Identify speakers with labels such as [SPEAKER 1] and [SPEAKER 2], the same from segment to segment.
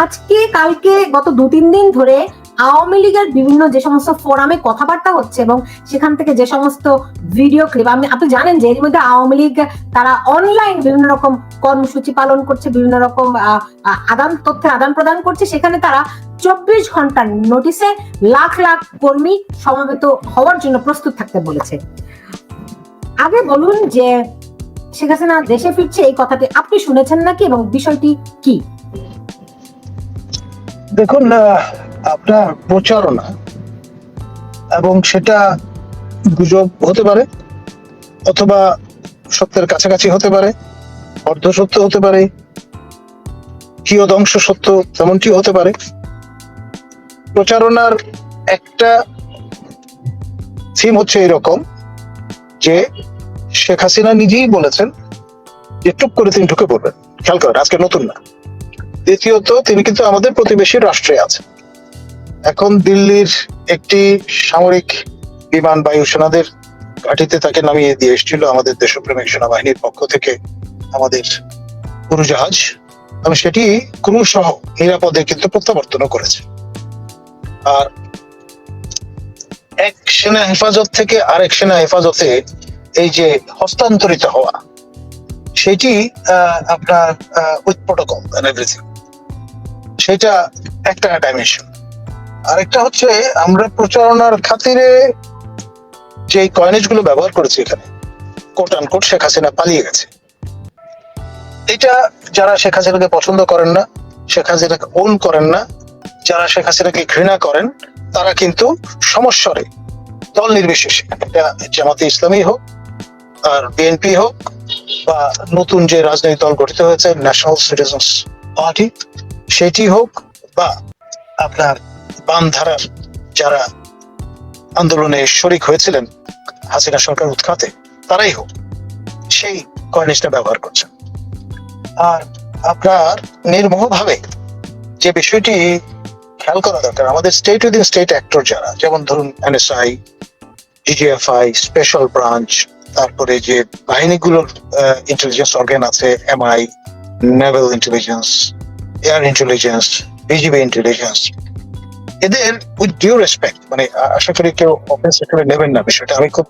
[SPEAKER 1] আজকে, কালকে গত দু তিন দিন ধরে আওয়ামী লীগের বিভিন্ন যে সমস্ত ফোরামে কথাবার্তা হচ্ছে এবং সেখান থেকে যে সমস্ত ভিডিও ক্লিপ আপনি আপনি জানেন যে এর মধ্যে আওয়ামী লীগ তারা অনলাইন বিভিন্ন রকম কর্মসূচি পালন করছে, বিভিন্ন রকম আদান, তথ্যের আদান প্রদান করছে। সেখানে তারা চব্বিশ ঘণ্টার নোটিশে লাখ লাখ কর্মী সমবেত হওয়ার জন্য প্রস্তুত থাকতে বলেছে। আগে বলুন যে শেখ হাসিনা দেশে ফিরছে এই কথাটি, আপনি শুনেছেন নাকি এবং বিষয়টি কি?
[SPEAKER 2] দেখুন আপনার প্রচারণা এবং সেটা গুজব হতে পারে, অথবা সত্যের কাছাকাছি হতে পারে, অর্ধ সত্য হতে পারে কিয়দংশ সত্য তেমনটি হতে পারে। প্রচারণার একটা থিম হচ্ছে এরকম যে শেখ হাসিনা নিজেই বলেছেন যে টুক করে তিনি ঢুকে পড়বেন। খেয়াল করেন, আজকে নতুন না। দ্বিতীয়ত, তিনি কিন্তু আমাদের প্রতিবেশী রাষ্ট্রে আছেন। এখন দিল্লির একটি সামরিক বিমান বায়ু সেনাদের ঘাঁটিতে তাকে নামিয়ে দিয়ে এসেছিল আমাদের দেশপ্রেমিক সেনাবাহিনীর পক্ষ থেকে আমাদের উড়োজাহাজ। এবং সেটি ক্রু সহ নিরাপদে কিন্তু প্রত্যাবর্তনও করেছে। আর এক সেনা হেফাজত থেকে আরেক সেনা হেফাজতে এই যে হস্তান্তরিত হওয়া সেটি আপনার উইথ প্রোটোকল সেটা একটা ডাইমেনশন আরেকটা হচ্ছে, আমরা প্রচারণার খাতিরে যে কয়েনেজগুলো ব্যবহার করেছি এখানে কোট আনকোট শেখ হাসিনা পালিয়ে গেছে। এটা যারা শেখ হাসিনাকে পছন্দ করেন না, শেখ হাসিনাকে ওন করেন না, যারা শেখ হাসিনাকে ঘৃণা করেন, তারা কিন্তু সমস্বরে, দল নির্বিশেষে এটা জামাতে ইসলামী হোক আর বিএনপি হোক বা নতুন যে রাজনৈতিক দল গঠিত হয়েছে ন্যাশনাল সিটিজেন্স পার্টি সেটি হোক বা আপনার বাম ধারার যারা আন্দোলনে শরিক হয়েছিলেন, হাসিনা সরকার উৎখাতে, তারাই হোক, সেই কর্নিশটা ব্যবহার করছেন। আর আপনার নির্মোহভাবে যে বিষয়টি খেয়াল করা দরকার, আমাদের স্টেট উইদিন স্টেট অ্যাক্টর যারা, যেমন ধরুন এনএসআই ডিজিএফআই স্পেশাল ব্রাঞ্চ তারপরে যে বাহিনীগুলোর ইন্টেলিজেন্স অর্গান আছে MI naval intelligence air intelligence BGB intelligence এদের উইথ ডিউ রেসপেক্ট মানে আশা করি কেউ অফেন্স হিসেবে নেবেন না বিষয়টা। আমি খুব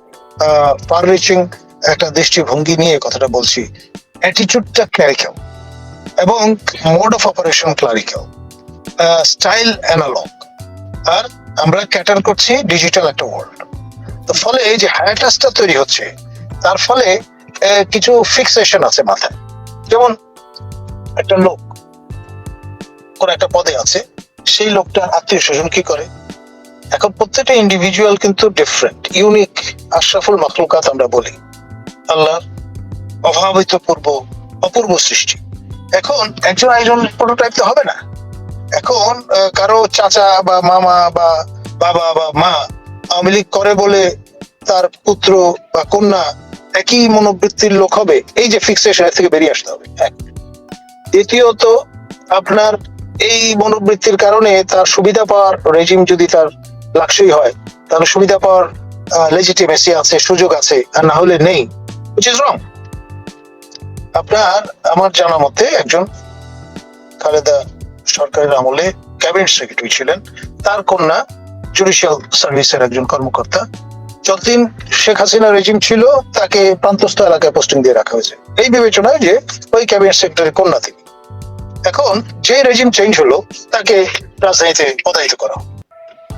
[SPEAKER 2] ফার রিচিং একটা দৃষ্টিভঙ্গি নিয়ে কথাটা বলছি। অ্যাটিটিউডটা ক্লারিক্যাল এবং mode of operation clerical style analog আর আমরা ক্যাটার করছি ডিজিটাল একটা ওয়ার্ল্ড তো ফলে এই যে হায়াটাসটা তৈরি হচ্ছে তার ফলে কিছু ফিক্সেশন আছে মাথায়। যেমন, একটা লোক কোন একটা পদে আছে, সেই লোকটা আত্মীয় স্বজন কি করে? এখন প্রত্যেকটা ইন্ডিভিজুয়াল কিন্তু ডিফারেন্ট ইউনিক আশরাফুল মাখলুকাত আমরা বলি। আল্লাহর অভাবিত পূর্ব, অপূর্ব সৃষ্টি। এখন একজন একজন প্রোটোটাইপ তো হবে না। এখন কারও চাচা বা মামা বা বাবা বা মা আওয়ামী করে বলে তার পুত্র বা কন্যা একই মনোবৃত্তির লোক হবে, এই যে ফিক্সেশন থেকে বেরিয়ে আসতে হবে। দ্বিতীয়ত, আপনার এই মনোবৃত্তির কারণে তার সুবিধা পাওয়ার রেজিম যদি তার লাক্সই হয়, তাহলে সুবিধা পাওয়ার লেজিটিমেসি আছে, সুযোগ আছে, আর না হলে নেই রং আপনার, আমার জানা মতে একজন খালেদা সরকারের আমলে ক্যাবিনেট সেক্রেটারি ছিলেন, তার কন্যা জুডিশিয়াল সার্ভিসের একজন কর্মকর্তা যতদিন শেখ হাসিনা রেজিম ছিল, তাকে প্রান্তস্থ এলাকায় পোস্টিং দিয়ে রাখা হয়েছে। এই বিবেচনায় যে ওই ক্যাবিনেট সেক্রেটারি কন্যা তিনি। এখন যে রেজিম চেঞ্জ হলো, তাকে রাজধানীতে পদায়িত করা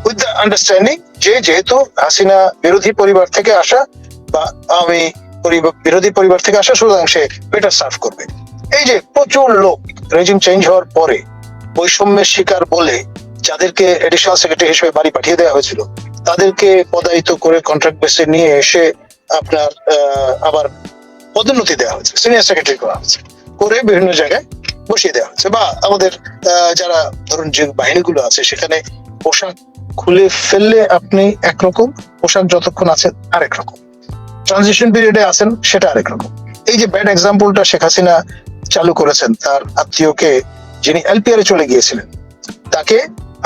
[SPEAKER 2] উইথ দ্য আন্ডারস্ট্যান্ডিং যে যেহেতু হাসিনা বিরোধী পরিবার থেকে আসা বা আমি বিরোধী পরিবার থেকে আসা, সুতরাং সে বেটার সার্ভ করবে। এই যে প্রচুর লোক রেজিম চেঞ্জ হওয়ার পরে বৈষম্যের শিকার বলে যাদেরকে এডিশনাল সেক্রেটারি হিসেবে বাড়ি পাঠিয়ে দেওয়া হয়েছিল তাদেরকে পদায়িত করে কন্ট্রাক্ট বেসে নিয়ে এসে আপনার আবার পদোন্নতি দেওয়া হয়েছে সিনিয়র সেক্রেটারি করা হয়েছে, করে বিভিন্ন জায়গায় বসিয়ে দেওয়া হয়েছে বা আমাদের যারা ধরুন যে বাহিনীগুলো আছে সেখানে পোশাক খুলে ফেললে আপনি একরকম, পোশাক যতক্ষণ আছে আরেক রকম। ট্রানজিশন পিরিয়ডে আছেন, সেটা আরেক রকম। এই যে ব্যাড এক্সাম্পলটা শেখ হাসিনা চালু করেছেন, তার আত্মীয়কে যিনি এলপিআর চলে গিয়েছিলেন, তাকে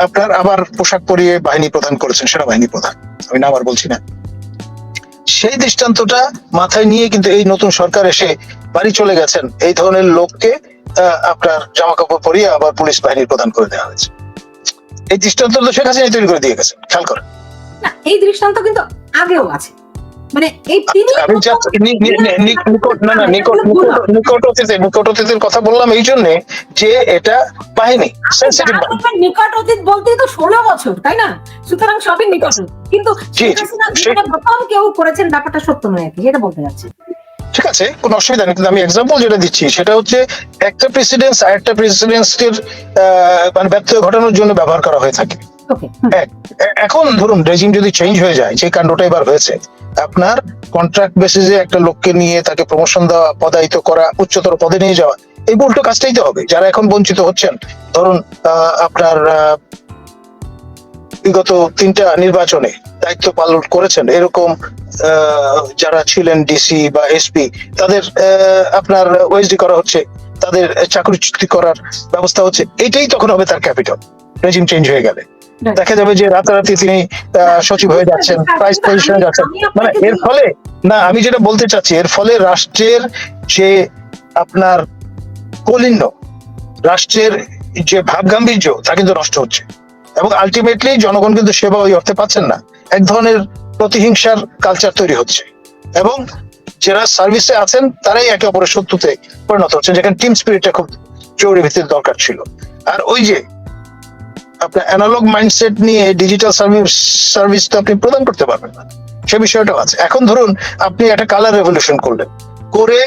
[SPEAKER 2] আপনার আবার পোশাক পরিয়ে বাহিনী প্রদান করেছেন, সেনাবাহিনী প্রধান। আমি না আবার বলছি না। সেই দৃষ্টান্তটা মাথায় নিয়ে কিন্তু এই নতুন সরকার এসে বাড়ি চলে গেছেন। এই ধরনের লোককে আপনার জামা কাপড় পরিয়ে আবার পুলিশ বাহিনীর প্রদান করে দেওয়া হয়েছে। এই দৃষ্টান্ত তো শেখ হাসিনা তৈরি করে দিয়ে গেছে খেয়াল করেন।
[SPEAKER 1] না, এই দৃষ্টান্ত কিন্তু আগেও আছে। মানে এই তিনি
[SPEAKER 2] আমি just নি- নি- নি- নি- নিকট অতীতে নিকট অতীতের কথা বললাম এই জন্যে যে এটা বাহিনী সেন্সিটিভ
[SPEAKER 1] নিকট অতীত বলতেই তো ষোলো বছর তাই না? সুতরাং সবই নিকট কিন্তু প্রথম কেউ করেছেন ব্যাপারটা সত্য নয় আর কি বলতে যাচ্ছি।
[SPEAKER 2] ঠিক আছে কোনো অসুবিধা নেই কিন্তু আমি এক্সাম্পল যেটা দিচ্ছি সেটা হচ্ছে একটা প্রেসিডেন্স আর একটা প্রেসিডেন্সের মানে ব্যর্থ ঘটানোর জন্য ব্যবহার করা হয়ে থাকে। এখন ধরুন রেজিম যদি চেঞ্জ হয়ে যায় যে কাণ্ডটা এবার হয়েছে, আপনার কন্ট্রাক্ট বেসিসে একটা লোককে নিয়ে তাকে প্রমোশন দেওয়া, পদায়িত করা, উচ্চতর পদে নিয়ে যাওয়া, এই উল্টো কাজটাই তো হবে। যারা এখন বঞ্চিত হচ্ছেন, ধরুন আপনার বিগত তিনটা নির্বাচনে দায়িত্ব পালন করেছেন, এরকম যারা ছিলেন ডিসি বা এসপি তাদের আপনার ওএসডি করা হচ্ছে, তাদের চাকরিচ্যুতি করার ব্যবস্থা হচ্ছে, এটাই তখন হবে তার ক্যাপিটাল রেজিম চেঞ্জ হয়ে গেলে। দেখা যাবে যে রাতারাতি তিনি সচিব হয়ে যাচ্ছেন প্রাইস পজিশনে যাচ্ছেন। মানে এর ফলে না আমি যেটা বলতে চাচ্ছি এর ফলে রাষ্ট্রের যে আপনার কলিন্য রাষ্ট্রের যে ভাব গাম্ভীর্য তা কিন্তু নষ্ট হচ্ছে। এবং আলটিমেটলি জনগণ কিন্তু সেবা ওই অর্থে পাচ্ছেন না। এক ধরনের প্রতিহিংসার কালচার তৈরি হচ্ছে। এবং যারা সার্ভিসে আছেন তারাই একে অপরের শত্রুতে পরিণত হচ্ছে যেখানে টিম স্পিরিটটা খুব জরুরি ভিত্তিতে দরকার ছিল। আর ওই যে আপনার অ্যানালগ মাইন্ডসেট নিয়ে ডিজিটাল সার্ভিস সার্ভিস তো আপনি প্রদান করতে পারবেন না। সে বিষয়টাও আছে। এখন ধরুন আপনি একটা কালার রেভলিউশন করলেন। করে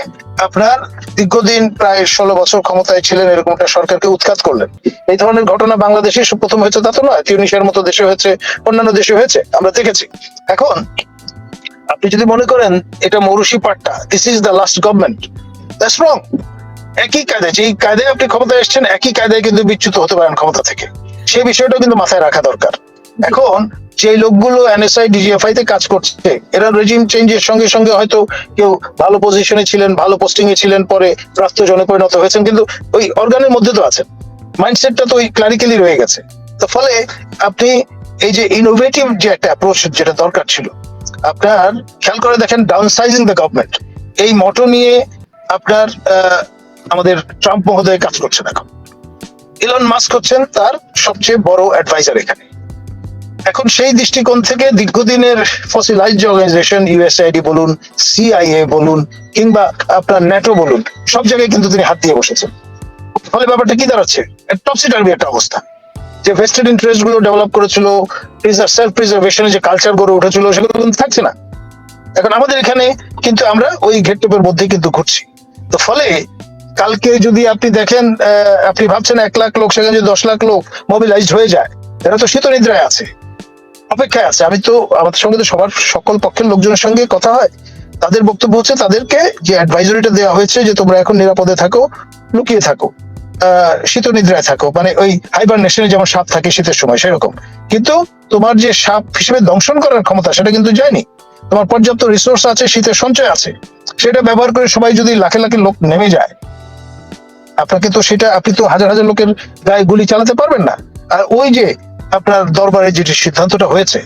[SPEAKER 2] আপনার দীর্ঘদিন প্রায় ষোলো বছর ক্ষমতায় ছিলেন, এরকম একটা সরকারকে উৎখাত করলেন। এই ধরনের ঘটনা বাংলাদেশে প্রথম হয়েছে তা তো নয় টিউনিশিয়ার মতো দেশে হয়েছে, অন্যান্য দেশে হয়েছে, আমরা দেখেছি। এখন আপনি যদি মনে করেন, এটা মৌরুষি পাট্টা this is the last government that's wrong একই কায়দায়, যেই কায়দায় আপনি ক্ষমতায় এসেছেন, একই কায়দায় কিন্তু বিচ্যুত হতে পারেন ক্ষমতা থেকে। সেই বিষয়টাও কিন্তু মাথায় রাখা দরকার। এখন যে লোকগুলো এনএসআই ডিজিএফআই তে কাজ করছে, এরা রেজিম চেঞ্জের সঙ্গে সঙ্গে হয়তো কেউ ভালো পজিশনে ছিলেন, ভালো পোস্টিং এ ছিলেন, পরে প্রাপ্ত জনে পরিণত হয়েছেন, কিন্তু ওই অর্গানের মধ্যে তো আছেন। মাইন্ডসেটটা তো ওই ক্লারিক্যালি রয়ে গেছে। তো ফলে আপনি এই যে ইনোভেটিভ যে একটা অ্যাপ্রোচ যেটা দরকার ছিল, আপনার খেয়াল করে দেখেন ডাউন সাইজিং দ্য গভর্নমেন্ট এই মটো নিয়ে আপনার আমাদের ট্রাম্প মহোদয় কাজ করছেন এখন। ইলন মাস্ক হচ্ছেন তার সবচেয়ে বড় অ্যাডভাইজার এখানে। এখন সেই দৃষ্টিকোণ থেকে দীর্ঘদিনের ফসিলাইজ অর্গানাইজেশন ইউএসআইডি বলুন সিআইএ বলুন, কিংবা আপনার ন্যাটো বলুন, সব জায়গায় কিন্তু তিনি হাত দিয়ে বসেছেন। ফলে ব্যাপারটা কি দাঁড়াচ্ছে? টপসি টার্বি একটা অবস্থা। যে ভেস্টেড ইন্টারেস্টগুলো ডেভেলপ করেছিল সেলফ প্রিজার্ভেশনের যে কালচার গড়ে উঠেছিল, সেগুলো কিন্তু থাকছে না। এখন আমাদের এখানে কিন্তু আমরা ওই ঘেটটোপের মধ্যেই কিন্তু ঘুরছি। তো ফলে কালকে যদি আপনি দেখেন আপনি ভাবছেন এক লাখ লোক, সেখানে যদি দশ লাখ লোক মোবিলাইজড হয়ে যায় এরা তো শীত নিদ্রায় আছে, অপেক্ষায় আছে। আমি তো, আমাদের সঙ্গে তো সবার সকল পক্ষের লোকজনের সঙ্গে কথা হয়। তাদের বক্তব্য হচ্ছে তাদেরকে যে অ্যাডভাইজরিটা দেওয়া হয়েছে যে তোমরা এখন নিরাপদে থাকো, লুকিয়ে থাকো শীত নিদ্রায় থাকো মানে ওই হাইবার নেশনে যেমন সাপ থাকে শীতের সময়, সেরকম। কিন্তু তোমার যে সাপ হিসেবে দংশন করার ক্ষমতা, সেটা কিন্তু যায়নি। তোমার পর্যাপ্ত রিসোর্স আছে, শীতের সঞ্চয় আছে, সেটা ব্যবহার করে সবাই যদি লাখে লাখে লোক নেমে যায় আপনাকে তো সেটা, আপনি তো হাজার হাজার লোকের গায়ে গুলি চালাতে পারবেন না। আর ওই যে আপনার দরবারে যেটি সিদ্ধান্তটা হয়েছে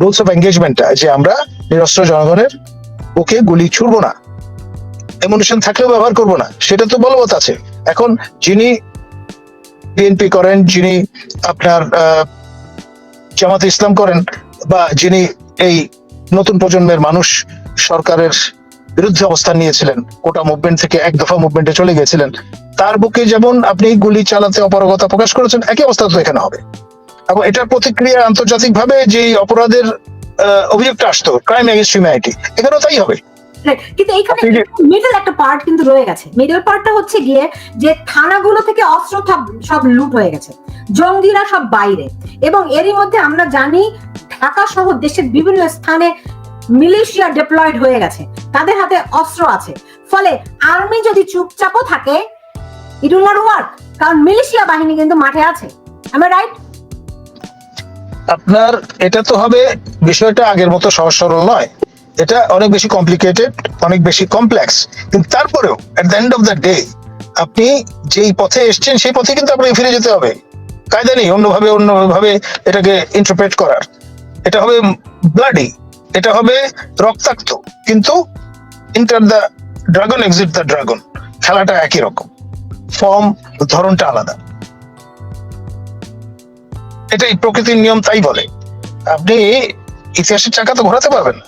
[SPEAKER 2] রুলস অফ এঙ্গেজমেন্টটা যে আমরা নিরস্ত্র জনগণের ওকে গুলি ছুড়বো না এমুনেশন থাকলেও ব্যবহার করব না, সেটা তো বলবৎ আছে। এখন যিনি বিএনপি করেন, যিনি আপনার জামাতে ইসলাম করেন, বা যিনি এই নতুন প্রজন্মের মানুষ, সরকারের বিরুদ্ধে অবস্থান নিয়েছিলেন। কোটা মুভমেন্ট থেকে এক দফা মুভমেন্টে চলে গেছিলেন তার বুকে যেমন আপনি গুলি চালাতে অপারগতা প্রকাশ করেছেন একই অবস্থা তো এখানে হবে। এবং এটার প্রতিক্রিয়া আন্তর্জাতিক ভাবে যে অপরাধের অভিযোগটা আসতো ক্রাইম এগেন্স্ট হিউম্যানিটি এখানেও তাই হবে।
[SPEAKER 1] কিন্তু এইখানে মিডল একটা পার্ট কিন্তু রয়ে গেছে। মিডল পার্টটা হচ্ছে গিয়ে যে থানাগুলো থেকে অস্ত্র সব- সব লুট হয়ে গেছে। জঙ্গিরা সব বাইরে। এবং এরই মধ্যে আমরা জানি ঢাকা সহ দেশের বিভিন্ন স্থানে মিলিশিয়া ডিপ্লয়েড হয়ে গেছে। তাদের হাতে অস্ত্র আছে। ফলে আর্মি যদি চুপচাপও থাকে ইট উইল নট ওয়ার্ক কারণ মিলিশিয়া বাহিনী কিন্তু মাঠে আছে। আমি রাইট
[SPEAKER 2] আপনার, এটা তো হবে বিষয়টা আগের মতো সহজ সরল নয়। এটা অনেক বেশি কমপ্লিকেটেড অনেক বেশি কমপ্লেক্স কিন্তু তারপরেও at the end of the day আপনি যেই পথে এসছেন, সেই পথে কিন্তু আপনাকে ফিরে যেতে হবে। কায়দা নেই, অন্যভাবে অন্যভাবে এটাকে ইন্টারপ্রেট করার। এটা হবে ব্লাডি এটা হবে রক্তাক্ত, কিন্তু enter the dragon exit the dragon খেলাটা একই রকম। ফর্ম ধরনটা আলাদা। এটাই প্রকৃতির নিয়ম, তাই বলে। আপনি ইতিহাসের চাকা তো ঘোরাতে পারবেন না।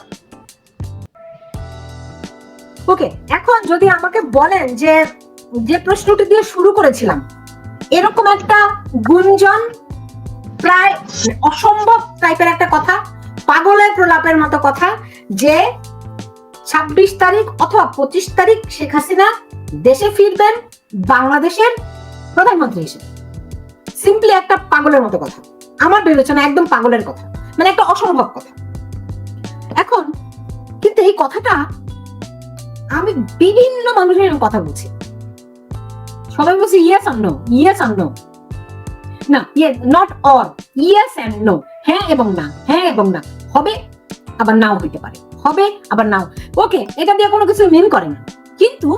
[SPEAKER 1] ওকে এখন যদি আমাকে বলেন যে যে প্রশ্নটি দিয়ে শুরু করেছিলাম, এরকম একটা গুঞ্জন প্রায় অসম্ভব টাইপের একটা কথা পাগলের প্রলাপের মতো কথা যে ছাব্বিশ তারিখ অথবা পঁচিশ তারিখ শেখ হাসিনা দেশে ফিরবেন বাংলাদেশের প্রধানমন্ত্রী হিসেবে। সিম্পলি একটা পাগলের মতো কথা। আমার বিবেচনা একদম পাগলের কথা। মানে একটা অসম্ভব কথা। এখন কিন্তু এই কথাটা আমি বিভিন্ন মানুষের কথা বলছি। সবাই বলছে ইয়েস আর নো ইয়েস আর নো না ইয়ে not all yes and no হ্যাঁ এবং না হ্যাঁ এবং না। হবে, আবার নাও হইতে পারে। হবে, আবার নাও। ওকে, এটা দিয়ে কোনো কিছু মিন করে না। কিন্তু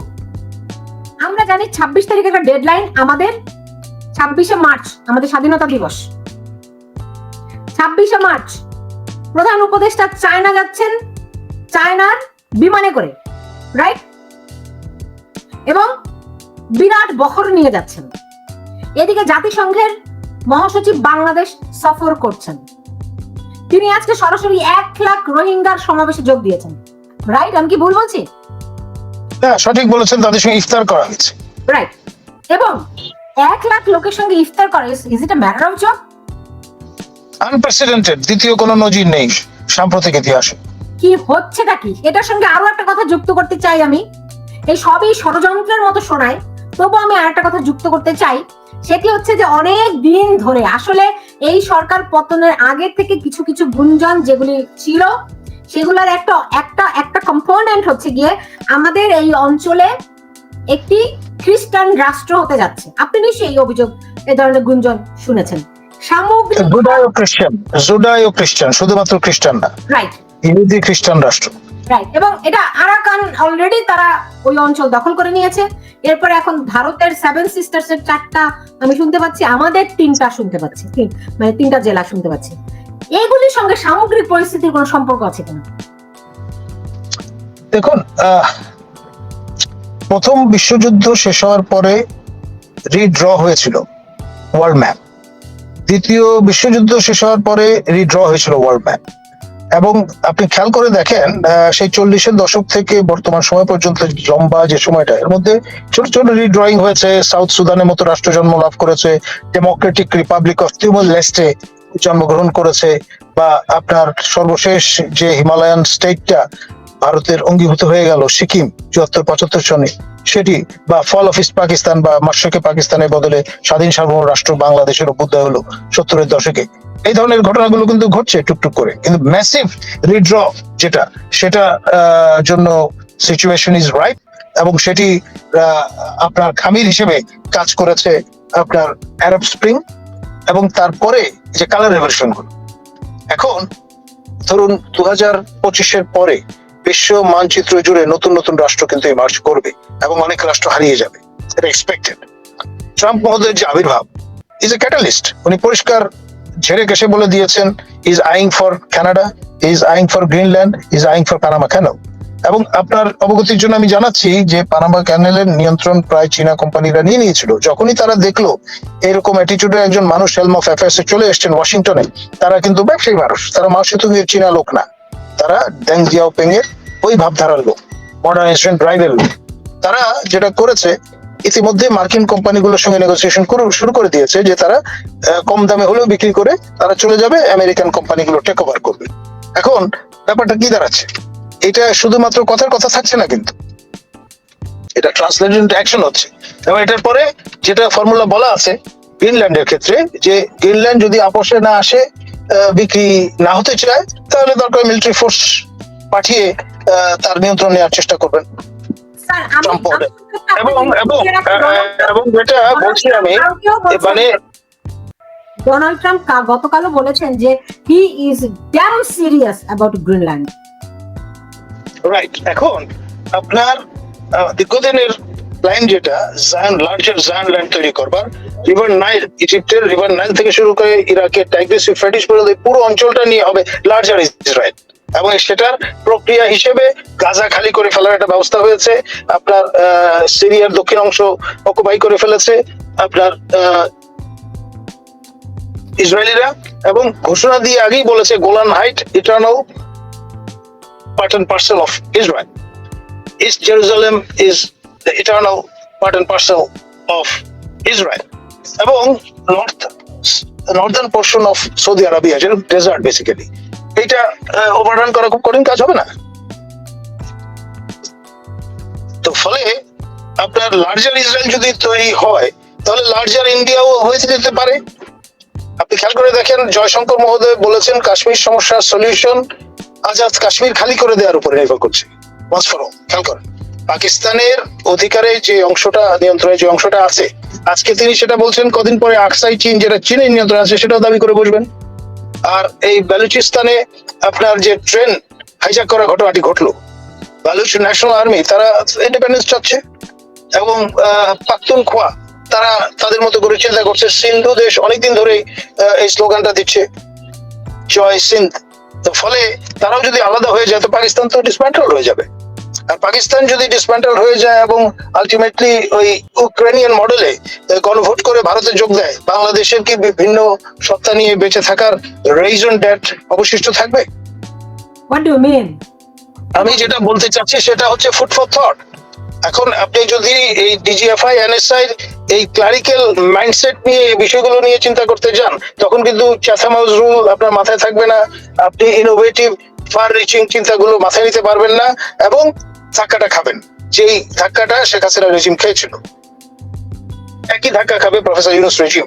[SPEAKER 1] আমরা জানি ছাব্বিশ তারিখ একটা ডেডলাইন আমাদের ছাব্বিশে মার্চ, আমাদের স্বাধীনতা দিবস। ছাব্বিশে মার্চ, প্রধান উপদেষ্টা চায়না যাচ্ছেন, চায়নার বিমানে করে রাইট এবং বিরাট বহর নিয়ে যাচ্ছেন। এদিকে জাতিসংঘের মহাসচিব বাংলাদেশ সফর করছেন। তিনি আজকে সরাসরি এক লাখ রোহিঙ্গার সমাবেশে যোগ দিয়েছেন। রাইট আমি কি ভুল বলছি?
[SPEAKER 2] হ্যাঁ সঠিক বলেছেন তাদের সঙ্গে ইফতার করা হয়েছে
[SPEAKER 1] রাইট এবং এক লাখ লোকের সঙ্গে ইফতার করে is it a matter of job
[SPEAKER 2] unprecedented দ্বিতীয় কোনো নজির নেই সাম্প্রতিক ইতিহাসে।
[SPEAKER 1] কি হচ্ছেটা কি? এটার সঙ্গে আরও একটা কথা যুক্ত করতে চাই আমি। এই সবই ষড়যন্ত্রের মতো শোনায় তবু আমি আর একটা কথা যুক্ত করতে চাই। সেটি হচ্ছে যে অনেক দিন ধরে আসলে এই সরকার পতনের আগে থেকে কিছু কিছু গুঞ্জন যেগুলি ছিল সেগুলোর একটা একটা একটা কম্পোনেন্ট হচ্ছে গিয়ে আমাদের এই অঞ্চলে একটি খ্রিস্টান রাষ্ট্র হতে যাচ্ছে। আপনি নিশ্চয়ই এই অভিযোগ এ ধরনের গুঞ্জন শুনেছেন। সামগ্রিক
[SPEAKER 2] জুডায়ো খ্রিস্টান জুডায়ো খ্রিস্টান শুধুমাত্র খ্রিস্টান না।
[SPEAKER 1] রাইট
[SPEAKER 2] ইহুদি খ্রিস্টান রাষ্ট্র।
[SPEAKER 1] রাইট এবং এটা আরাকান অলরেডি তারা ওই অঞ্চল দখল করে নিয়েছে। এরপরে এখন ভারতের সেভেন সিস্টার্স এর চারটা আমি শুনতে পাচ্ছি, আমাদের তিনটা শুনতে পাচ্ছি। মানে তিনটা জেলা শুনতে পাচ্ছি। এগুলির সঙ্গে সামগ্রিক পরিস্থিতির কোনো সম্পর্ক আছে কিনা?
[SPEAKER 2] দেখুন প্রথম বিশ্বযুদ্ধ শেষ হওয়ার পরে রিড্র হয়েছিল ওয়ার্ল্ড ম্যাপ দ্বিতীয় বিশ্বযুদ্ধ শেষ হওয়ার পরে রিড্র হয়েছিল ওয়ার্ল্ড ম্যাপ এবং আপনি খেয়াল করে দেখেন সেই চল্লিশের দশক থেকে বর্তমান সময় পর্যন্ত লম্বা যে সময়টা, এর মধ্যে ছোট ছোট রিড্রয়িং হয়েছে সাউথ সুদানের মতো রাষ্ট্র জন্ম লাভ করেছে democratic republic of Timor Leste জন্মগ্রহণ করেছে, বা আপনার সর্বশেষ যে হিমালয়ান স্টেটটা ভারতের অঙ্গীভূত হয়ে গেল, সিকিম, চুয়াত্তর, পঁচাত্তর সনে। সেটি বা ফল অফ ইস্ট পাকিস্তান বা মার্শকে পাকিস্তানের বদলে স্বাধীন সার্বভৌম রাষ্ট্র বাংলাদেশের অভ্যুদয় হলো সত্তরের দশকে। এই ধরনের ঘটনাগুলো কিন্তু ঘটছে টুকটুক করে। কিন্তু ম্যাসিভ রিড্র যেটা, সেটা জন্য সিচুয়েশন ইজ রাইট এবং সেটি আপনার খামির হিসেবে কাজ করেছে আপনার অ্যারব স্প্রিং এবং তারপরে যে কালার রেভলিউশনগুলো। এখন, ধরুন দু হাজার পঁচিশের পরে বিশ্ব মানচিত্র জুড়ে নতুন নতুন রাষ্ট্র কিন্তু ইমার্জ করবে এবং অনেক রাষ্ট্র হারিয়ে যাবে। এটা এক্সপেক্টেড ট্রাম্প মহোদয়ের যে আবির্ভাব ইজ এ ক্যাটালিস্ট উনি পরিষ্কার ঝেড়ে কেসে বলে দিয়েছেন is eyeing for Canada is eyeing for Greenland is eyeing for Panama canal এবং আপনার অবগতির জন্য আমি জানাচ্ছি যে পানামা ক্যানেলের নিয়ন্ত্রণ প্রায় চীনা কোম্পানিরা নিয়ে নিয়েছিল। যখনই তারা দেখল এরকম অ্যাটিটিউডের একজন মানুষ হেলম অফ অ্যাফেয়ার্স এ চলে এসেছেন ওয়াশিংটনে তারা কিন্তু ব্যবসায়ী মানুষ, তারা মাও সেতুংয়ের চীনা লোক না, তারা ড্যাং জিয়াওপেং এর ওই ভাবধারার লোক মডার্নাইজেশন ড্রাইভের লোক। তারা যেটা করেছে ইতিমধ্যে মার্কিন কোম্পানিগুলোর সঙ্গে নেগোসিয়েশন শুরু করে দিয়েছে যে তারা কম দামে হলেও বিক্রি করে তারা চলে যাবে, আমেরিকান কোম্পানিগুলো টেক ওভার করবে। এখন ব্যাপারটা কি দাঁড়াচ্ছে? এটা শুধুমাত্র কথার কথা থাকছে না কিন্তু। এটা ট্রান্সলেটেড অ্যাকশন হচ্ছে। এবং এটার পরে যেটা ফর্মুলা বলা আছে গ্রিনল্যান্ডের ক্ষেত্রে, যে গ্রিনল্যান্ড যদি আপোষে না আসে বিক্রি না হতে চায়, তাহলে দরকার মিলিটারি ফোর্স পাঠিয়ে তার নিয়ন্ত্রণ নেওয়ার চেষ্টা করবেন।
[SPEAKER 1] আমি-
[SPEAKER 2] এবং এবং এবং যেটা বলছি আমি মানে
[SPEAKER 1] ডোনাল্ড ট্রাম্প গতকালও বলেছেন যে he is damn serious about Greenland
[SPEAKER 2] right এখন আপনার দীর্ঘদিনের প্ল্যান যেটা জায়ান লার্জার জায়ান ল্যান্ড তৈরি করবার রিভার নাইল ইজিপ্টের রিভার নাইল থেকে শুরু করে ইরাকের টাইগ্রিস ইউফ্রেটিস পর্যন্ত পুরো অঞ্চলটা নিয়ে হবে লার্জার ইসরায়েল এবং সেটার প্রক্রিয়া হিসেবে গাজা খালি করে ফেলার একটা ব্যবস্থা হয়েছে। আপনার সিরিয়ার দক্ষিণ অংশ অকুপাই করে ফেলেছে। আপনার ইসরায়েলিরা এবং ঘোষণা দিয়ে আগেই বলেছে Golan height eternal part and parcel of Israel. East Jerusalem is eternal part and parcel of Israel. এবং north, northern portion of Saudi Arabia desert basically এটা ওভাররান করা খুব কঠিন কাজ হবে না? তো ফলে আপনার লার্জার ইসরায়েল যদি তৈরি হয়, তাহলে লার্জার ইন্ডিয়াও হয়ে যেতে পারে। আপনি খেয়াল করে দেখেন, জয়শঙ্কর মহোদয় বলেছেন, কাশ্মীর সমস্যার সলিউশন আজাদ কাশ্মীর খালি করে দেওয়ার উপরে নির্ভর করছে। খেয়াল করেন। পাকিস্তানের অধিকারে যে অংশটা, নিয়ন্ত্রণে যে অংশটা আছে, আজকে তিনি সেটা বলছেন, কদিন পরে আকসাই চীন যেটা চীনের নিয়ন্ত্রণ আছে, সেটাও দাবি করে বসবেন। আর এই বেলুচিস্তানে আপনার যে ট্রেন হাইজাক করার ঘটনাটি ঘটলো। বালুচ ন্যাশনাল আর্মি তারা ইন্ডিপেন্ডেন্স চাচ্ছে এবং আহ, পাখতুনখোয়া তারা তাদের মতো করে চিন্তা করছে। সিন্ধু দেশ অনেকদিন ধরে এই স্লোগানটা দিচ্ছে জয় সিন্ধ। ফলে তারাও যদি আলাদা হয়ে যায় তো পাকিস্তান তো ডিসম্যান্টেল হয়ে যাবে। পাকিস্তান যদি ডিসম্যান্টেল হয়ে যায় এবং আলটিমেটলি ওই ইউক্রেনিয়ান মডেলে গণভোট করে ভারতে যোগ দেয় বাংলাদেশের কি বিভিন্ন সত্তা নিয়ে বেঁচে থাকার রিজন ড্যাট অবশিষ্ট থাকবে?
[SPEAKER 1] হোয়াট ডু মিন
[SPEAKER 2] আমি যেটা বলতে চাচ্ছি সেটা হচ্ছে ফুড ফর থট এখন আপনি যদি এই ডিজিএফআই এনএসআই এই ক্লারিক্যাল মাইন্ডসেট নিয়ে এই বিষয়গুলো নিয়ে চিন্তা করতে যান তখন কিন্তু চ্যাথামাউস রুল আপনার মাথায় থাকবে না। আপনি ইনোভেটিভ ফার রিচিং চিন্তাগুলো মাথায় নিতে পারবেন না। এবং ধাক্কাটা খাবেন। যেই ধাক্কাটা শেখ হাসিনা রেজিম খেয়েছিল। একই ধাক্কা খাবে প্রফেসর ইউনুস রেজিম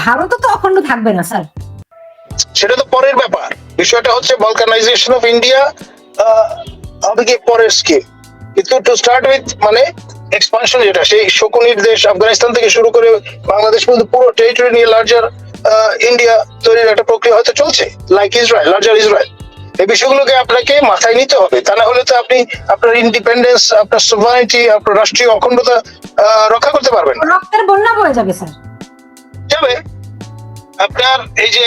[SPEAKER 1] ভারতও তো অখণ্ড থাকবে না স্যার।
[SPEAKER 2] সেটা তো পরের ব্যাপার। বিষয়টা হচ্ছে বলকানাইজেশন অফ ইন্ডিয়া হবে কি পরের স্কিম কিন্তু টু স্টার্ট উইথ মানে এক্সপানশন যেটা সেই শকুনির দেশ আফগানিস্তান থেকে শুরু করে বাংলাদেশ পর্যন্ত পুরো টেরিটরি নিয়ে লার্জার ইন্ডিয়া তৈরির একটা প্রক্রিয়া হয়তো চলছে লাইক ইসরায়েল লার্জার ইসরায়েল এই বিষয়গুলোকে আপনাকে মাথায় নিতে হবে তা না হলে তো আপনি আপনার ইন্ডিপেন্ডেন্স আপনার সোভারিটি আপনার রাষ্ট্রীয় অখণ্ডতা রক্ষা করতে পারবেন না।
[SPEAKER 1] রক্তের বন্যা বয়ে যাবে স্যার।
[SPEAKER 2] যাবে। আপনার এই যে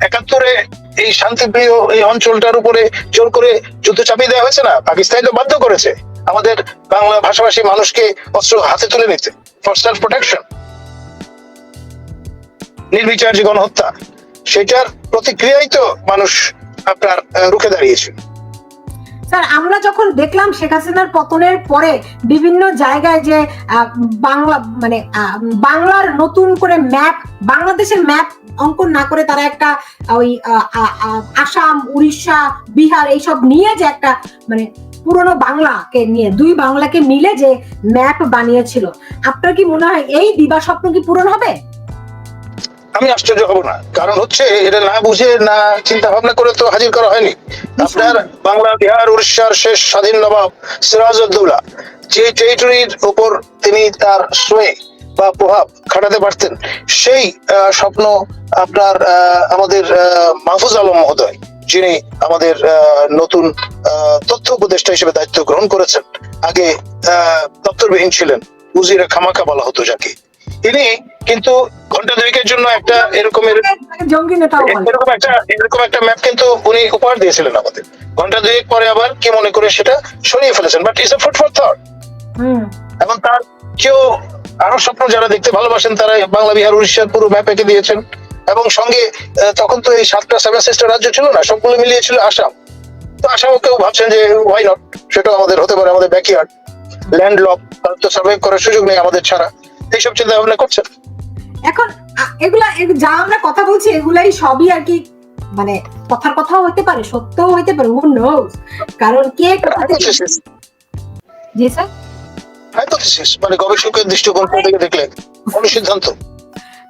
[SPEAKER 2] একাত্তরে এই শান্তিপ্রিয় এই অঞ্চলটার উপরে জোর করে যুদ্ধ চাপিয়ে দেওয়া হয়েছে না পাকিস্তান তো বাধ্য করেছে আমাদের বাংলা ভাষাভাষী মানুষকে অস্ত্র হাতে তুলে নিতে ফর সেলফ প্রোটেকশন নির্বিচার যে গণহত্যা, সেটার প্রতিক্রিয়াই তো মানুষ আপনার রুখে দাঁড়িয়েছে
[SPEAKER 1] স্যার, আমরা যখন দেখলাম শেখ হাসিনার পতনের পরে বিভিন্ন জায়গায় যে বাংলা মানে বাংলার নতুন করে ম্যাপ, বাংলাদেশের ম্যাপ অঙ্কন না করে তারা একটা ওই আসাম, উড়িষ্যা, বিহার এইসব নিয়ে যে একটা মানে পুরনো বাংলাকে নিয়ে, দুই বাংলাকে মিলে যে ম্যাপ বানিয়েছিল। আপনার কি মনে হয় এই দিবা স্বপ্ন কি পূরণ হবে?
[SPEAKER 2] আমি আশ্চর্য হব না। কারণ হচ্ছে, এটা না বুঝে, না চিন্তা ভাবনা করে তো হাজির করা হয়নি। আপনার বাংলা, বিহার, উড়িষ্যার শেষ স্বাধীন নবাব সিরাজউদ্দৌলা, যে টেরিটরির উপর তিনি তার সোয়ে বা প্রভাব খাটাতে পারতেন, সেই স্বপ্ন আপনার আমাদের মাহফুজ আলম মহোদয়, যিনি আমাদের নতুন তথ্য উপদেষ্টা হিসেবে দায়িত্ব গ্রহণ করেছেন, আগে দপ্তরবিহীন ছিলেন, উজিরা খামাকা বলা হতো যাকে। তিনি কিন্তু ঘণ্টা দুয়েকের জন্য একটা এরকমের
[SPEAKER 1] নেতাও বলে।
[SPEAKER 2] এরকম একটা এরকম একটা ম্যাপ কিন্তু উনি উপহার দিয়েছিলেন আমাদের। ঘণ্টা দুয়েক পরে আবার কি মনে করে সেটা সরিয়ে ফেলেছেন but it's a food for thought এবং তার কেউ আরও স্বপ্ন যারা দেখতে ভালোবাসেন তারা বাংলা বিহার উড়িষ্যার পুরো ম্যাপ এঁকে দিয়েছেন। এবং সঙ্গে তখন তো এই সাতটা সেভেন সিস্টার রাজ্য ছিল না সবগুলো মিলিয়ে ছিল আসাম। তো আসামও কেউ ভাবছেন যে ওয়াই নট সেটাও আমাদের হতে পারে আমাদের ব্যাকইয়ার্ড ল্যান্ড লক তো সার্ভাইভ করার সুযোগ নেই আমাদের ছাড়া। এইসব চিন্তা ভাবনা করছেন?
[SPEAKER 1] এখন এগুলা যা আমরা কথা বলছি এগুলাই সবই আর কি মানে কথার কথাও হতে পারে সত্যও হইতে পারে হু নোস কারণ কে
[SPEAKER 2] কথাতে
[SPEAKER 1] জি স্যার?
[SPEAKER 2] মানে গবেষকের দৃষ্টিকোণ থেকে দেখলে অনুসিদ্ধান্ত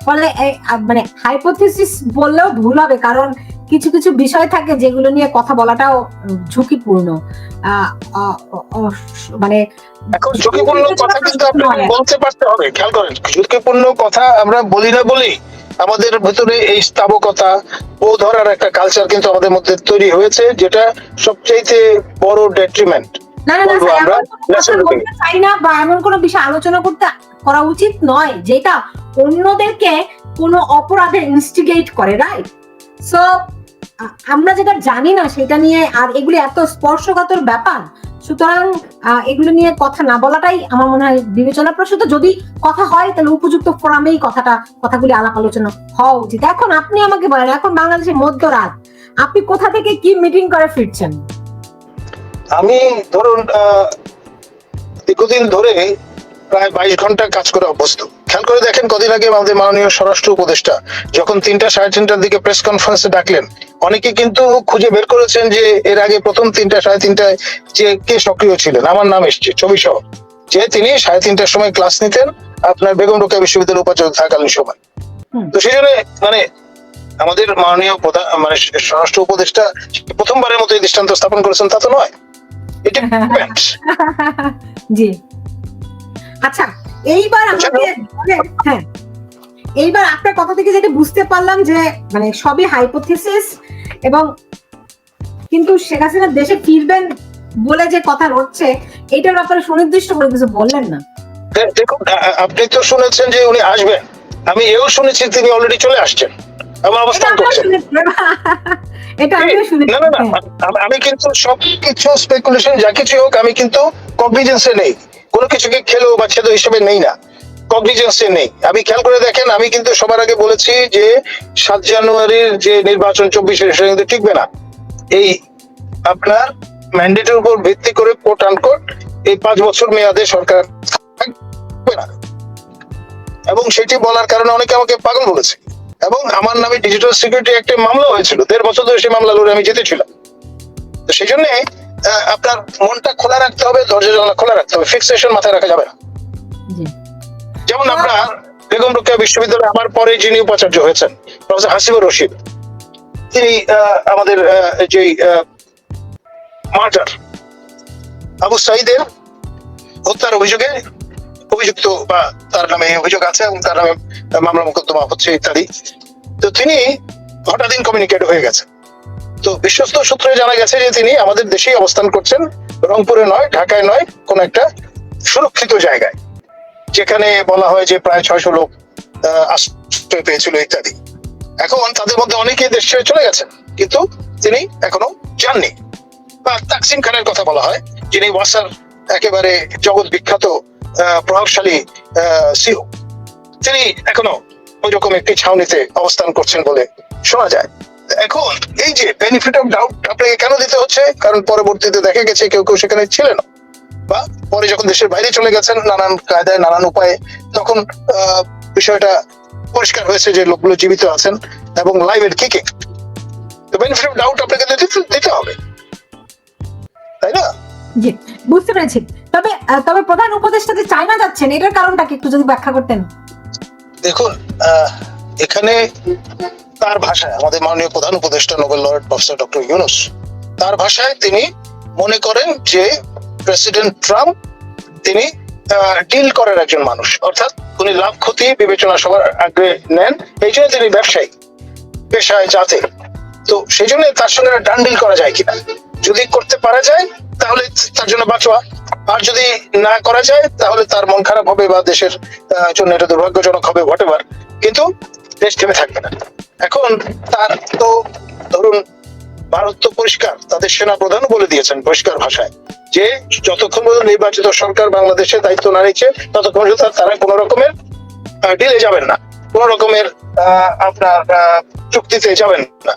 [SPEAKER 1] ফলে এই, মানে হাইপোথিসিস বললেও ভুল হবে কারণ কিছু কিছু বিষয় থাকে যেগুলো নিয়ে কথা বলাটাও ঝুঁকিপূর্ণ। মানে
[SPEAKER 2] এখন ঝুঁকিপূর্ণ কথা কিন্তু আপনাকে বলতে পারতে হবে খেয়াল করেন ঝুঁকিপূর্ণ কথা আমরা বলি না বলি আমাদের ভেতরে এই স্থাবকতা ও ধরার একটা কালচার কিন্তু আমাদের মধ্যে তৈরি হয়েছে যেটা সবচাইতে বড় ডেট্রিমেন্ট
[SPEAKER 1] না না চাই না বা এমন কোনো বিষয় আলোচনা করতে করা উচিত নয় যেটা অন্যদেরকে কোনো অপরাধের ইনস্টিগেট করে রাইট সো আমরা যেটা জানি না, সেটা নিয়ে আর এগুলি এত স্পর্শকাতর ব্যাপার। সুতরাং এগুলো নিয়ে কথা না বলাটাই আমার মনে হয় বিবেচনা প্রসূত যদি কথা হয়, তাহলে উপযুক্ত ফোরামেই কথাটা, কথাগুলি আলাপ আলোচনা হওয়া উচিত। এখন আপনি আমাকে বলেন, এখন বাংলাদেশের মধ্যরাত, আপনি কোথা থেকে কি মিটিং করে ফিরছেন?
[SPEAKER 2] আমি ধরুন দীর্ঘদিন ধরে প্রায় বাইশ ঘণ্টা কাজ করে অভ্যস্ত। খেয়াল করে দেখেন কদিন আগে আমাদের মাননীয় স্বরাষ্ট্র উপদেষ্টা যখন তিনটা সাড়ে তিনটার দিকে প্রেস কনফারেন্সে ডাকলেন অনেকে কিন্তু খুঁজে বের করেছেন যে এর আগে প্রথম তিনটা সাড়ে তিনটায় যে কে সক্রিয় ছিলেন আমার নাম এসছে ছবি সহ। যে তিনি সাড়ে তিনটার সময় ক্লাস নিতেন আপনার বেগম রোকেয়া বিশ্ববিদ্যালয়ের উপাচার্য থাকালীন সময়। তো সেই জন্য মানে আমাদের মাননীয় প্রধান মানে স্বরাষ্ট্র উপদেষ্টা প্রথমবারের মতো এই দৃষ্টান্ত স্থাপন করেছেন তা তো নয়। এটা
[SPEAKER 1] জি। আচ্ছা এইবার আমাকে হ্যাঁ। এইবার আপনার কথা থেকে যেটা বুঝতে পারলাম যে মানে সবই হাইপোথিসিস এবং কিন্তু শেখ হাসিনা দেশে ফিরবেন বলে যে কথা রচ্ছে এইটার ব্যাপারে সুনির্দিষ্ট করে কিছু বললেন না।
[SPEAKER 2] দেখুন আ- আ- আপনি তো শুনেছেন যে উনি আসবেন। আমি এও শুনেছি তিনি অলরেডি চলে আসছেন।
[SPEAKER 1] এটা
[SPEAKER 2] অবস্থান করছেন।
[SPEAKER 1] এটা আমিও শুনেছি
[SPEAKER 2] না না
[SPEAKER 1] হ্যাঁ।
[SPEAKER 2] আমি কিন্তু সবকিছু স্পেকুলেশন যা কিছু হোক আমি কিন্তু কগনিজেন্সে নেই। কোনো কিছুকে খেলো বা ছেদো হিসেবে নেই না। কগনিজেন্সে নেই। আমি খেয়াল করে দেখেন, আমি কিন্তু সবার আগে বলেছি যে সাত জানুয়ারির যে নির্বাচন চব্বিশে, সেটা কিন্তু টিকবে না। এই আপনার ম্যান্ডেটের উপর ভিত্তি করে কোট আনকোট এই পাঁচ বছর মেয়াদে সরকার এবং সেটি বলার কারণে অনেকে আমাকে পাগল বলেছে। এবং আমার নামে ডিজিটাল সিকিউরিটি একটা মামলা হয়েছিল। দেড় বছর ধরে সেই মামলা লড়ে আমি জিতেছিলাম। তো সেই জন্য আপনার মনটা খোলা রাখতে হবে জানলা খোলা রাখতে হবে ফিক্সেশন মাথায় রাখা যাবে না। যেমন আপনার বেগম রোকেয়া বিশ্ববিদ্যালয়ে আমার পরে যিনি উপাচার্য হয়েছেন প্রফেসর হাসিবুর রশিদ তিনি আমাদের যে মার্টার আবু সাইদের হত্যার অভিযোগে অভিযুক্ত বা তার নামে অভিযোগ আছে এবং তার নামে মামলা মোকদ্দমা হচ্ছে ইত্যাদি। তো তিনি হঠাৎ কমিউনিকেট হয়ে গেছে তো বিশ্বস্ত সূত্রে জানা গেছে যে তিনি আমাদের দেশেই অবস্থান করছেন। রংপুরে নয়, ঢাকায় নয়, কোন একটা সুরক্ষিত জায়গায়, যেখানে বলা হয় যে প্রায় ছয়শো লোক আশ্রয় পেয়েছিল ইত্যাদি। এখন তাদের মধ্যে অনেকে দেশ ছেড়ে চলে গেছেন, কিন্তু তিনি এখনও যাননি। বা তাকসিম খানের কথা বলা হয়, যিনি ওয়াসার একেবারে জগৎ বিখ্যাত প্রভাবশালী সিও। তিনি এখনও ওই রকম একটি ছাউনিতে অবস্থান করছেন বলে শোনা যায়। এখন এই যে বেনিফিট অফ ডাউট আপনাকে কেন দিতে হচ্ছে? কারণ পরবর্তীতে দেখা গেছে কেউ কেউ সেখানে ছিলেন। বা পরে যখন দেশের বাইরে চলে গেছেন নানান কায়দায় নানান উপায়ে তখন বিষয়টা পরিষ্কার হয়েছে যে লোকগুলো জীবিত আছেন এবং লাইভের কিকিং তো বেনিফিট অফ ডাউট আপনাকে দিতে হবে। তাই না?
[SPEAKER 1] জি বুঝতে পেরেছি। তবে তবে প্রধান উপদেষ্টা যে চায়না যাচ্ছেন এটার কারণটা কি একটু যদি ব্যাখ্যা করতেন?
[SPEAKER 2] দেখুন আহ, এখানে তার ভাষায়, আমাদের মাননীয় প্রধান উপদেষ্টা Nobel laureate professor doctor Yunus, তার ভাষায় তিনি মনে করেন যে প্রেসিডেন্ট ট্রাম্প তিনি ডিল করার একজন মানুষ। অর্থাৎ উনি লাভ, ক্ষতি, বিবেচনা সবার আগে নেন, এই জন্য তিনি ব্যবসায়ী, পেশায় যাতে তো সেই জন্য তার সঙ্গে ডান ডিল করা যায় কিনা? যদি করতে পারা যায়, তাহলে তার জন্য বাঁচোয়া। আর যদি না করা যায়, তাহলে তার মন খারাপ হবে বা দেশের জন্য এটা দুর্ভাগ্যজনক হবে হোয়াট কিন্তু দেশ থেমে থাকবে না। এখন তার তো ধরুন, ভারত তো পরিষ্কার, তাদের সেনা প্রধানও বলে দিয়েছেন পরিষ্কার ভাষায় যে যতক্ষণ পর্যন্ত নির্বাচিত সরকার বাংলাদেশে দায়িত্ব না নিচ্ছে, ততক্ষণ পর্যন্ত তারা কোনো রকমের ডিলে যাবেন না। কোন রকমের আপনার চুক্তিতে যাবেন না।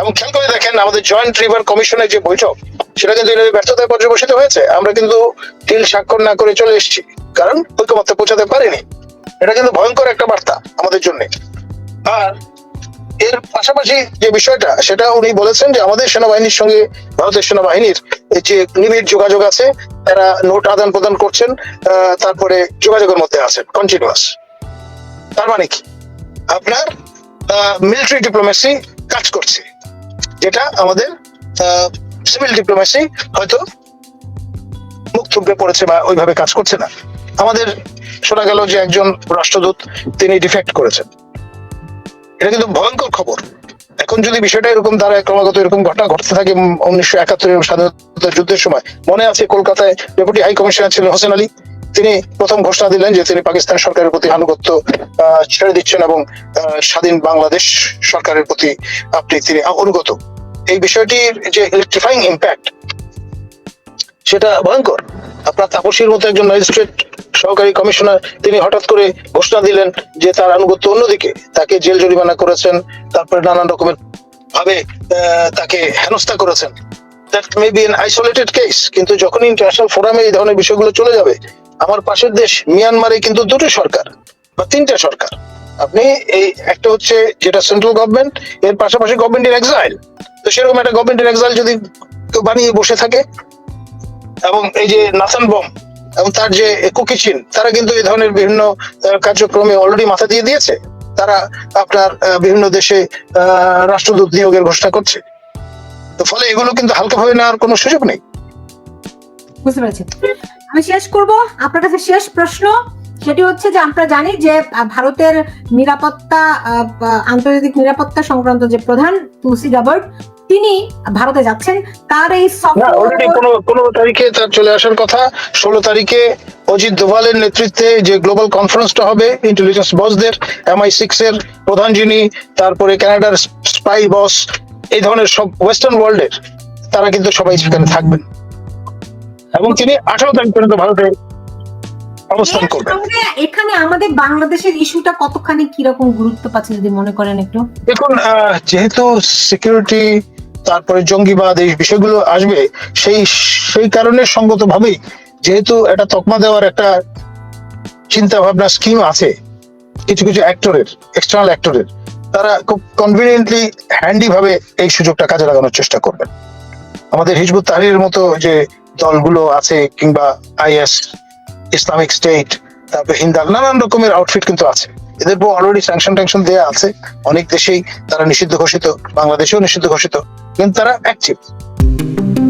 [SPEAKER 2] এবং খেয়াল করে দেখেন, আমাদের জয়েন্ট রিভার কমিশনের যে বৈঠক, সেটা কিন্তু ব্যর্থতায় পর্যবসিত হয়েছে। আমরা কিন্তু ডিল স্বাক্ষর না করে চলে এসেছি, কারণ ঐক্যমত্যে পৌঁছাতে পারিনি। এটা কিন্তু ভয়ঙ্কর একটা বার্তা আমাদের জন্য। আর এর পাশাপাশি যে বিষয়টা, সেটা উনি বলেছেন যে আমাদের সেনাবাহিনীর সঙ্গে ভারতের সেনাবাহিনীর যে নিবিড় যোগাযোগ আছে, তারা নোট আদান প্রদান করছেন তারপরে যোগাযোগের মধ্যে আছেন কন্টিনিউয়াস তার মানে কি? আপনার মিলিটারি ডিপ্লোমেসি কাজ করছে, যেটা আমাদের সিভিল ডিপ্লোমেসি হয়তো মুখ থুবড়ে পড়েছে বা ওইভাবে কাজ করছে না। আমাদের শোনা গেল যে একজন রাষ্ট্রদূত, তিনি ডিফেক্ট করেছেন। এটা কিন্তু ভয়ঙ্কর খবর। এখন যদি বিষয়টা এরকম দাঁড়ায়, ক্রমাগত এরকম ঘটনা ঘটতে থাকে উনিশশো একাত্তরের স্বাধীনতা যুদ্ধের সময়। মনে আছে কলকাতায় ডেপুটি হাই কমিশনার ছিলেন হোসেন আলী। তিনি প্রথম ঘোষণা দিলেন যে তিনি পাকিস্তান সরকারের প্রতি আনুগত্য ছেড়ে দিচ্ছেন এবং স্বাধীন বাংলাদেশ সরকারের প্রতি আপনি, তিনি অনুগত। এই বিষয়টির যে ইলেকট্রিফাইং ইম্প্যাক্ট সেটা ভয়ঙ্কর। আপনার তাপসীর মতো একজন ম্যাজিস্ট্রেট সহকারী কমিশনার, তিনি হঠাৎ করে ঘোষণা দিলেন যে তার আনুগত্য অন্যদিকে, তাকে জেল জরিমানা করেছেন, তারপরে নানান রকমের ভাবে তাকে হেনস্থা করেছেন। That may be isolated case কিন্তু যখন ইন্টারন্যাশনাল ফোরামে এই ধরনের বিষয়গুলো চলে যাবে, আমার পাশের দেশ মিয়ানমারে কিন্তু দুটো সরকার, বা তিনটা সরকার। আপনি এই একটা হচ্ছে যেটা সেন্ট্রাল গভর্নমেন্ট এর পাশাপাশি গভর্নমেন্ট ইন এক্সাইল তো সেরকম একটা গভর্নমেন্ট ইন এক্সাইল যদি বানিয়ে বসে থাকে এবং এই যে নাথান বম এবং তার যে কুকিচিন তারা কিন্তু এই ধরনের বিভিন্ন কার্যক্রমে অলরেডি মাথা দিয়ে দিয়েছে। তারা আপনার বিভিন্ন দেশে রাষ্ট্রদূত নিয়োগের ঘোষণা করছে। তো ফলে এগুলো কিন্তু হালকাভাবে নেওয়ার কোনো সুযোগ নেই।
[SPEAKER 1] বুঝতে পেরেছি। আমি শেষ করব। আপনার কাছে শেষ প্রশ্ন। সেটি হচ্ছে যে আমরা জানি যে ভারতের নিরাপত্তা আন্তর্জাতিক নিরাপত্তা সংক্রান্ত যে প্রধান তুলসী গাবর্ড তিনি ভারতে যাচ্ছেন তার এই
[SPEAKER 2] না অলরেডি
[SPEAKER 1] সফর
[SPEAKER 2] পনেরো পনেরো তারিখে তার চলে আসার কথা? ষোলো তারিখে অজিত দোভালের নেতৃত্বে যে গ্লোবাল কনফারেন্সটা হবে ইন্টেলিজেন্স বসদের এমআই সিক্স এর প্রধান যিনি তারপরে কানাডার স্পাই বস এই ধরনের সব ওয়েস্টার্ন ওয়ার্ল্ডের তারা কিন্তু সবাই সেখানে থাকবেন। এবং তিনি আঠারো তারিখ পর্যন্ত ভারতে অবস্থান করবেন।
[SPEAKER 1] এখানে আমাদের বাংলাদেশের ইস্যুটা কতখানি কীরকম গুরুত্ব পাচ্ছে যদি মনে করেন একটু?
[SPEAKER 2] দেখুন যেহেতু সিকিউরিটি তারপরে জঙ্গিবাদ, এই বিষয়গুলো আসবে, সেই সেই কারণে সঙ্গতভাবেই যেহেতু এটা তকমা দেওয়ার একটা চিন্তা ভাবনা স্কিম আছে, কিছু কিছু অ্যাক্টরের এক্সটার্নাল অ্যাক্টরের তারা খুব কনভিনিয়েন্টলি হ্যান্ডি ভাবে এই সুযোগটা কাজে লাগানোর চেষ্টা করবেন। আমাদের হিজবুত তাহরিরের মতো যে দলগুলো আছে, কিংবা আইএস, ইসলামিক স্টেট, তারপরে হিন্দাল, নানান রকমের আউটফিট কিন্তু আছে। এদের অলরেডি স্যাংশন ট্যাংশন দেওয়া আছে। অনেক দেশেই তারা নিষিদ্ধ ঘোষিত, বাংলাদেশেও নিষিদ্ধ ঘোষিত। इन तरह एक्टिव